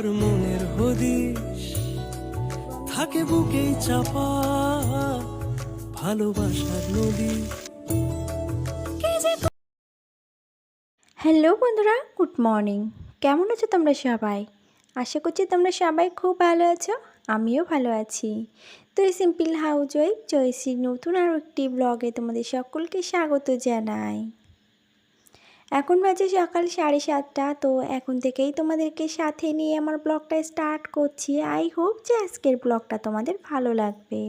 কার মনের হদিশ। থাকে বুকেই চাপা ভালোবাসার নদী। হ্যালো বন্ধুরা, গুড মর্নিং। কেমন আছো তোমরা সবাই? আশা করছি তোমরা সবাই খুব ভালো আছো, আমিও ভালো আছি। তো এই সিম্পল হাউস ওয়াইফ জয়শ্রীর নতুন আরও একটি ব্লগে তোমাদের সকলকে স্বাগত জানাই। এখন বাজে সকাল সাড়ে সাতটা, তো এখন থেকেই তোমাদেরকে সাথে নিয়ে আমার ব্লগটা স্টার্ট করছি। আই হোপ যে আজকের ব্লগটা তোমাদের ভালো লাগবে।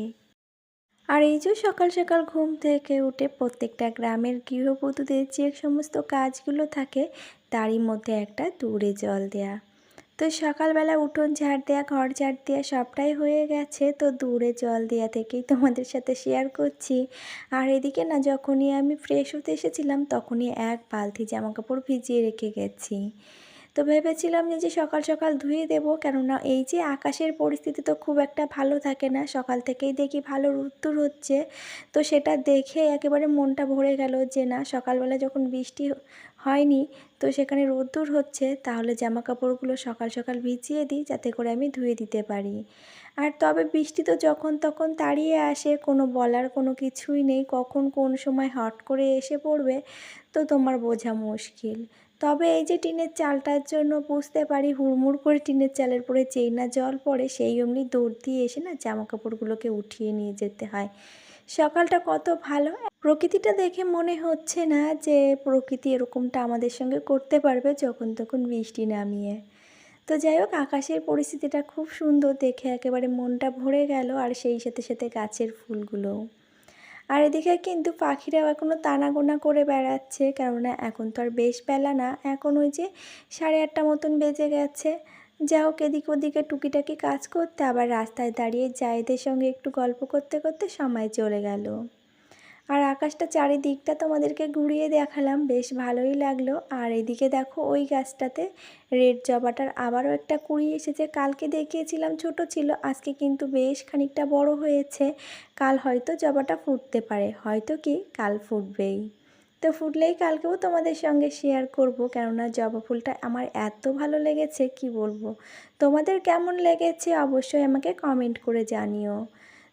আর এই যে সকাল সকাল ঘুম থেকে উঠে প্রত্যেকটা গ্রামের গৃহবধূদের যে সমস্ত কাজগুলো থাকে, তারই মধ্যে একটা দূরে জল দেয়া। তো সকালবেলা উঠোন ঝাড় দেওয়া ঘর ঝাড় দেওয়া সবটাই হয়ে গেছে। তো দূরে জল দেওয়া থেকেই তোমাদের সাথে শেয়ার করছি। আর এদিকে না, যখনই আমি ফ্রেশ হতে এসেছিলাম, তখনই এক বালতি জামা কাপড় ভিজিয়ে রেখে গেছি। তো ভেবেছিলাম যে সকাল সকাল ধুয়ে দেব, কেননা এই যে আকাশের পরিস্থিতি তো খুব একটা ভালো থাকে না। সকাল থেকেই দেখি ভালো রুদ্দুর হচ্ছে। তো সেটা দেখে একেবারে মনটা ভরে গেল যে, না, সকালবেলা যখন বৃষ্টি হয়নি। তো সেখানে রোদ্দুর হচ্ছে, তাহলে জামা কাপড়গুলো সকাল সকাল ভিজিয়ে দিই, যাতে করে আমি ধুয়ে দিতে পারি। আর তবে বৃষ্টি তো যখন তখন তাড়িয়ে আসে, কোনো বলার কোনো কিছুই নেই, কখন কোন সময় হট করে এসে পড়বে, তো তোমার বোঝা মুশকিল। তবে এই যে টিনের চালটার জন্য বুঝতে পারি, হুড়মুড় করে টিনের চালের পরে যেই না জল পড়ে, সেই অমনি দৌড় দিয়ে এসে না জামা কাপড়গুলোকে উঠিয়ে নিয়ে যেতে হয়। সকালটা কত ভালো প্রকৃতিটা দেখে মনে হচ্ছে না যে প্রকৃতি এরকমটা আমাদের সঙ্গে করতে পারবে যখন তখন বৃষ্টি নামিয়ে। তো যাই হোক, আকাশের পরিস্থিতিটা খুব সুন্দর দেখে একেবারে মনটা ভরে গেল আর সেই সাথে সাথে গাছের ফুলগুলোও। আর এদিকে কিন্তু পাখিরাও এখনও তানাগোনা করে বেড়াচ্ছে, কেননা এখন তো আর বেশ বেলা না, এখন ওই যে সাড়ে আটটা মতন বেজে গেছে। যা হোক, এদিক ওদিকে টুকিটাকি কাজ করতে আবার রাস্তায় দাঁড়িয়ে জায়েদের সঙ্গে একটু গল্প করতে করতে সময় চলে গেল। আর আকাশটা চারিদিকটা তোমাদেরকে ঘুরিয়ে দেখালাম, বেশ ভালোই লাগল। আর এদিকে দেখো ওই গাছটাতে রেড জবাটার আবারও একটা কুড়ি এসেছে। কালকে দেখিয়েছিলাম ছোট ছিল, আজকে কিন্তু বেশ খানিকটা বড় হয়েছে। কাল হয়তো জবাটা ফুটতে পারে, হয়তো কি কাল ফুটবেই। তো ফুটলেই কালকেও তোমাদের সঙ্গে শেয়ার করব, কেননা জবা ফুলটা আমার এত ভালো লেগেছে, কি বলব? তোমাদের কেমন লেগেছে অবশ্যই আমাকে কমেন্ট করে জানিও।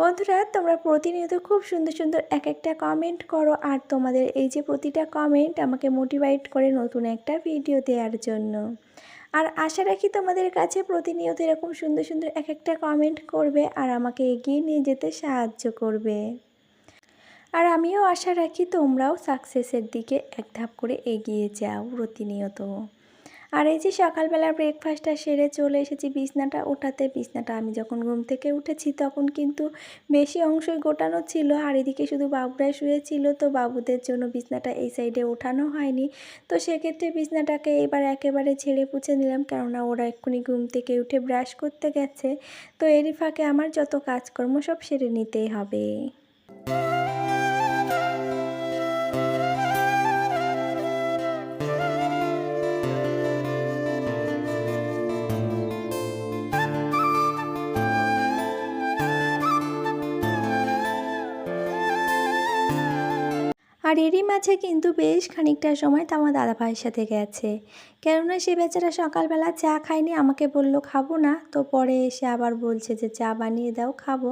বন্ধুরা, তোমরা প্রতিনিয়ত খুব সুন্দর সুন্দর এক একটা কমেন্ট করো আর তোমাদের এই যে প্রতিটা কমেন্ট আমাকে মোটিভেট করে নতুন একটা ভিডিও দেওয়ার জন্য। আর আশা রাখি তোমাদের কাছে প্রতিনিয়ত এরকম সুন্দর সুন্দর এক একটা কমেন্ট করবে আর আমাকে এগিয়ে নিয়ে যেতে সাহায্য করবে। আর আমিও আশা রাখি তোমরাও সাকসেসের দিকে এক ধাপ করে এগিয়ে যাও প্রতিনিয়ত। আর এই যে সকালবেলা ব্রেকফাস্টটা সেরে চলে এসেছি বিছনাটা ওঠাতে বিছনাটা আমি যখন ঘুম থেকে উঠেছি তখন কিন্তু বেশি অংশই গোটানো ছিল আর এদিকে শুধু বাবুরা শুয়েছিল তো বাবুদের জন্য বিছনাটা এই সাইডে ওঠানো হয়নি। তো সেক্ষেত্রে বিছনাটাকে এবার একেবারে ছেড়ে পুছে নিলাম কেননা ওরা এক্ষুনি ঘুম থেকে উঠে ব্রাশ করতে গেছে। তো এরই ফাঁকে আমার যত কাজকর্ম সব সেরে নিতেই হবে। আর এরই মাঝে কিন্তু বেশ খানিকটা সময় তো আমার দাদা ভাইয়ের সাথে গেছে। কেননা সে বেচারা সকালবেলা চা খায়নি, আমাকে বলল, খাব না। তো পরে এসে আবার বলছে যে, চা বানিয়ে দাও, খাব।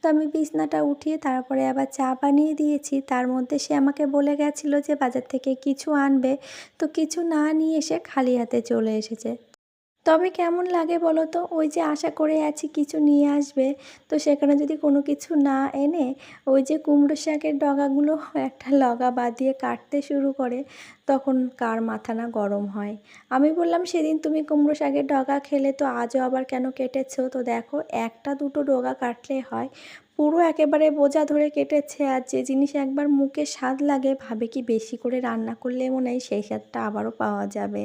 তো আমি বিছনাটা উঠিয়ে তারপরে আবার চা বানিয়ে দিয়েছি। তার মধ্যে সে আমাকে বলে গেছিল যে, বাজার থেকে কিছু আনবে। তো কিছু না নিয়ে এসে খালি হাতে চলে এসেছে। তবে কেমন লাগে বলো তো ওই যে আশা করে আছি কিছু নিয়ে আসবে। তো সেখানে যদি কোনো কিছু না এনে ওই যে কুমড়ো শাকের ডগাগুলো একটা লগা বাঁধিয়ে কাটতে শুরু করে, তখন কার মাথা না গরম হয়? আমি বললাম, সেদিন তুমি কুমড়ো শাকের ডগা খেলে তো আজও আবার কেন কেটেছো? তো দেখো, একটা দুটো ডগা কাটলে হয়, পুরো একেবারে বোঝা ধরে কেটেছে। আর যে জিনিস একবার মুখে স্বাদ লাগে, ভাবে কি বেশি করে রান্না করলে মনে হয় সেই স্বাদটা আবারও পাওয়া যাবে।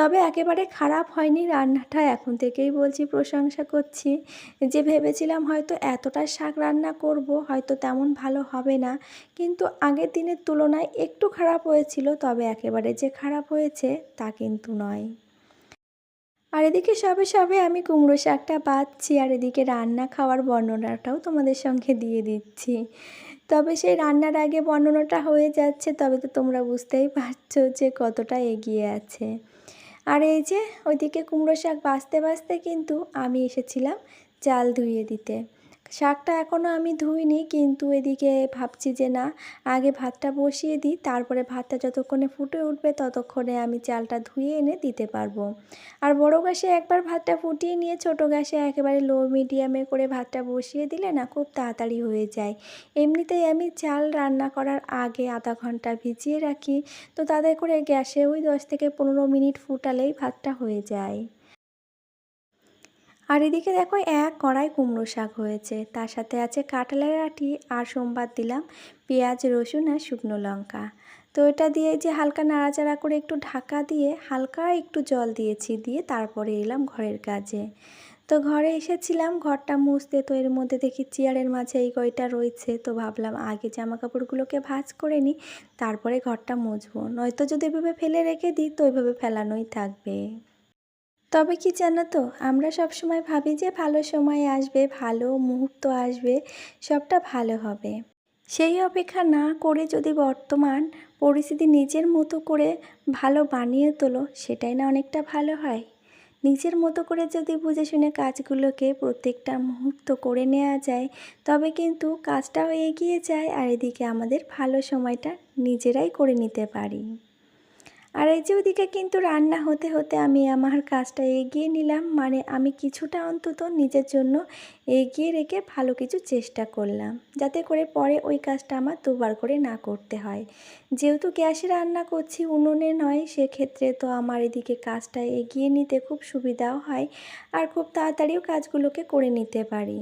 তবে একেবারে খারাপ হয়নি রান্নাটা, এখন থেকেই বলছি প্রশংসা করছি। যে ভেবেছিলাম হয়তো এতটা শাক রান্না করব, হয়তো তেমন ভালো হবে না। কিন্তু আগের দিনের তুলনায় একটু খারাপ হয়েছিল, তবে একেবারে যে খারাপ হয়েছে তা কিন্তু নয়। আর এদিকে সবে সবে আমি কুমড়ো শাকটা পাচ্ছি আর এদিকে রান্না খাওয়ার বর্ণনাটাও তোমাদের সঙ্গে দিয়ে দিচ্ছি। তবে সেই রান্নার আগে বর্ণনাটা হয়ে যাচ্ছে, তবে তো তোমরা বুঝতেই পারছ যে কতটা এগিয়ে আছে। আর এই যে ওইদিকে কুমড়ো শাক বাঁচতে বাঁচতে কিন্তু আমি এসেছিলাম চাল ধুইয়ে দিতে। শাকটা এখনও আমি ধুইনি, কিন্তু এদিকে ভাবছি যে না, আগে ভাতটা বসিয়ে দিই, তারপরে ভাতটা যতক্ষণে ফুটে উঠবে ততক্ষণে আমি চালটা ধুয়ে এনে দিতে পারব। আর বড় গ্যাসে একবার ভাতটা ফুটিয়ে নিয়ে ছোটো গ্যাসে একেবারে লো মিডিয়ামে করে ভাতটা বসিয়ে দিলে না খুব তাড়াতাড়ি হয়ে যায়। এমনিতেই আমি চাল রান্না করার আগে আধা ঘণ্টা ভিজিয়ে রাখি, তো তাদের করে গ্যাসে ওই দশ থেকে পনেরো মিনিট ফুটালেই ভাতটা হয়ে যায়। আর এদিকে দেখো এক কড়াই কুমড়ো শাক হয়েছে। তার সাথে আছে কাঁঠালের আটি আর সোমবার দিলাম পেঁয়াজ, রসুন আর শুকনো লঙ্কা। তো এটা দিয়ে যে হালকা নাড়াচাড়া করে একটু ঢাকা দিয়ে হালকা একটু জল দিয়েছি, দিয়ে তারপরে এলাম ঘরের কাজে। তো ঘরে এসেছিলাম, ঘরটা মুছতে। তো এর মধ্যে দেখি চেয়ারের মাঝে এই কয়টা রয়েছে। তো ভাবলাম আগে জামা কাপড়গুলোকে ভাঁজ করে নিই, তারপরে ঘরটা মুছবো। নয়তো যদি এভাবে ফেলে রেখে দিই, তো ওইভাবে ফেলানোই থাকবে। তবে কি জানো তো, আমরা সব সময় ভাবি যে ভালো সময় আসবে, ভালো মুহূর্ত আসবে, সবটা ভালো হবে। সেই অপেক্ষা না করে যদি বর্তমান পরিস্থিতি নিজের মতো করে ভালো বানিয়ে তোলো, সেটাই না অনেকটা ভালো হয়। নিজের মতো করে যদি বুঝে শুনে কাজগুলোকে প্রত্যেকটা মুহূর্ত করে নেওয়া যায়, তবে কিন্তু কাজটাও এগিয়ে যায় আর এদিকে আমাদের ভালো সময়টা নিজেরাই করে নিতে পারি। আর এই যে ওদিকে কিন্তু রান্না হতে হতে আমি আমার কাজটা এগিয়ে নিলাম। মানে আমি কিছুটা অন্তত নিজের জন্য এগিয়ে রেখে ভালো কিছু চেষ্টা করলাম, যাতে করে পরে ওই কাজটা আমার দুবার করে না করতে হয়। যেহেতু গ্যাসে রান্না করছি, উনুনে নয়, সেক্ষেত্রে তো আমার এদিকে কাজটা এগিয়ে নিতে খুব সুবিধাও হয় আর খুব তাড়াতাড়িও কাজগুলোকে করে নিতে পারি।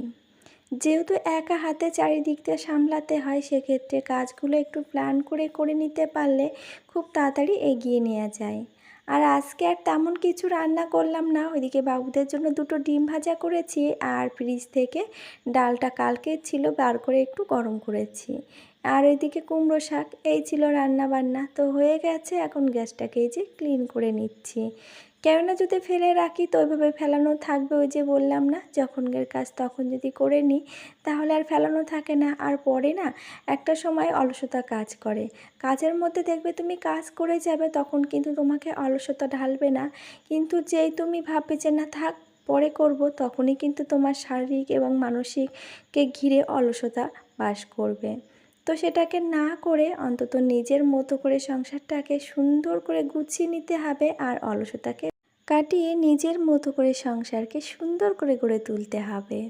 যেহেতু একা হাতে চারিদিকটা সামলাতে হয়, সেক্ষেত্রে কাজগুলো একটু প্ল্যান করে করে নিতে পারলে খুব তাড়াতাড়ি এগিয়ে নেওয়া যায়। আর আজকে আর তেমন কিছু রান্না করলাম না। ওইদিকে বাবুদের জন্য দুটো ডিম ভাজা করেছি আর ফ্রিজ থেকে ডালটা কালকে ছিল, বার করে একটু গরম করেছি। আর ওইদিকে কুমড়ো শাক, এই ছিল রান্না বান্না তো হয়ে গেছে, এখন গ্যাসটাকে এই যে ক্লিন করে নিচ্ছি। কেননা যদি ফেলে রাখি তো ওইভাবে ফেলানো থাকবে ওই যে বললাম না, যখনকার কাজ তখন যদি করে নিই তাহলে আর ফেলানো থাকে না। আর পরে না, একটা সময় অলসতা কাজ করে। কাজের মধ্যে দেখবে তুমি কাজ করে যাবে, তখন কিন্তু তোমাকে অলসতা ঢালবে না। কিন্তু যেই তুমি ভাববে যে না, থাক, পরে করব, তখনই কিন্তু তোমার শারীরিক এবং মানসিককে ঘিরে অলসতা বাস করবে। তো সেটাকে না করে অন্তত নিজের মতো করে সংসারটাকে সুন্দর করে গুছিয়ে নিতে হবে আর অলসতাকে কাটিয়ে নিজের মতো করে সংসারকে সুন্দর করে গড়ে তুলতে হবে।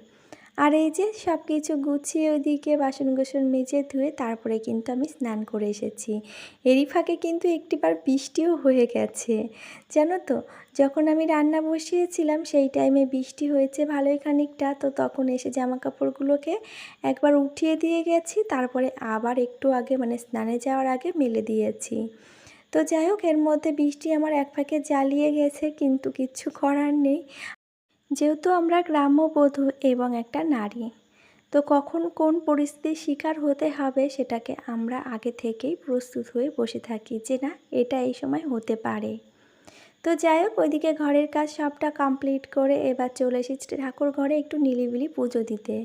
আর এই যে সব কিছু গুছিয়ে ওইদিকে বাসন গোসন মেজে ধুয়ে তারপরে কিন্তু আমি স্নান করে এসেছি। এরই ফাঁকে কিন্তু একটিবার বৃষ্টিও হয়ে গেছে। জানো তো, যখন আমি রান্না বসিয়েছিলাম সেই টাইমে বৃষ্টি হয়েছে ভালোই খানিকটা, তো তখন এসে জামা কাপড়গুলোকে একবার উঠিয়ে দিয়ে গেছি, তারপরে আবার একটু আগে মানে স্নানে যাওয়ার আগে মেলে দিয়েছি। তো যাই হোক, এর মধ্যে বৃষ্টি আমার এক ফাঁকে জ্বালিয়ে গেছে, কিন্তু কিচ্ছু করার নেই। যেহেতু আমরা গ্রাম্যবধূ এবং একটা নারী, তো কখন কোন পরিস্থিতির শিকার হতে হবে সেটাকে আমরা আগে থেকেই প্রস্তুত হয়ে বসে থাকি যে না, এটা এই সময় হতে পারে। তো যাই হোক, ওইদিকে ঘরের কাজ সবটা কমপ্লিট করে এবার চলে এসেছি ঠাকুর ঘরে একটু নিলিবিলি পুজো দিতে।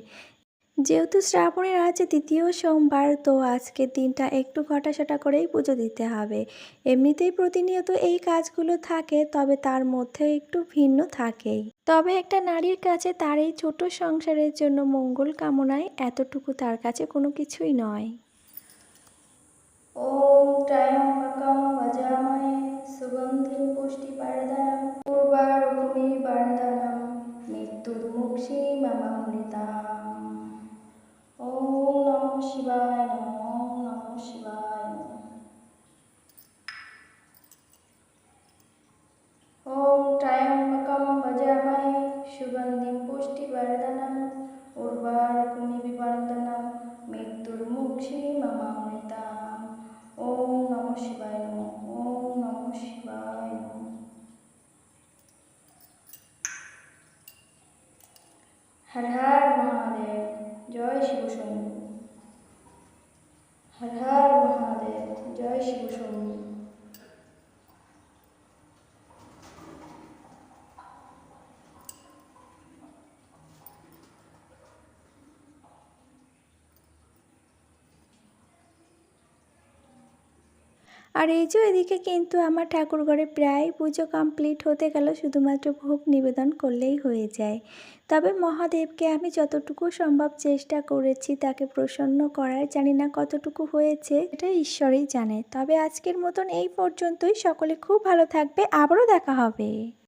যেহেতু শ্রাবণের আজ দ্বিতীয় সোমবার, তো আজকের দিনটা একটু ঘটাসাটা করেই পুজো দিতে হবে। এমনিতেই প্রতিনিয়ত এই কাজগুলো থাকে, তবে তার মধ্যে একটু ভিন্ন থাকেই। তবে একটা নারীর কাছে তার এই ছোট সংসারের জন্য মঙ্গল কামনায় এতটুকু তার কাছে কোনো কিছুই নয়। পুষ্টি মৃত্যুর মামা হর মহাদেব জয় শিব শম্ভু। হর হর মহাদেব জয় শিব আর এই যে এদিকে কিন্তু আমার ঠাকুরঘরে প্রায় পুজো কমপ্লিট হতে গেল, শুধুমাত্র ভোগ নিবেদন করলেই হয়ে যায়। তবে মহাদেবকে আমি যতটুকু সম্ভব চেষ্টা করেছি তাকে প্রসন্ন করার, জানি না কতটুকু হয়েছে, এটা ঈশ্বরই জানে। তবে আজকের মতন এই পর্যন্তই। সকলে খুব ভালো থাকবে। আবারও দেখা হবে।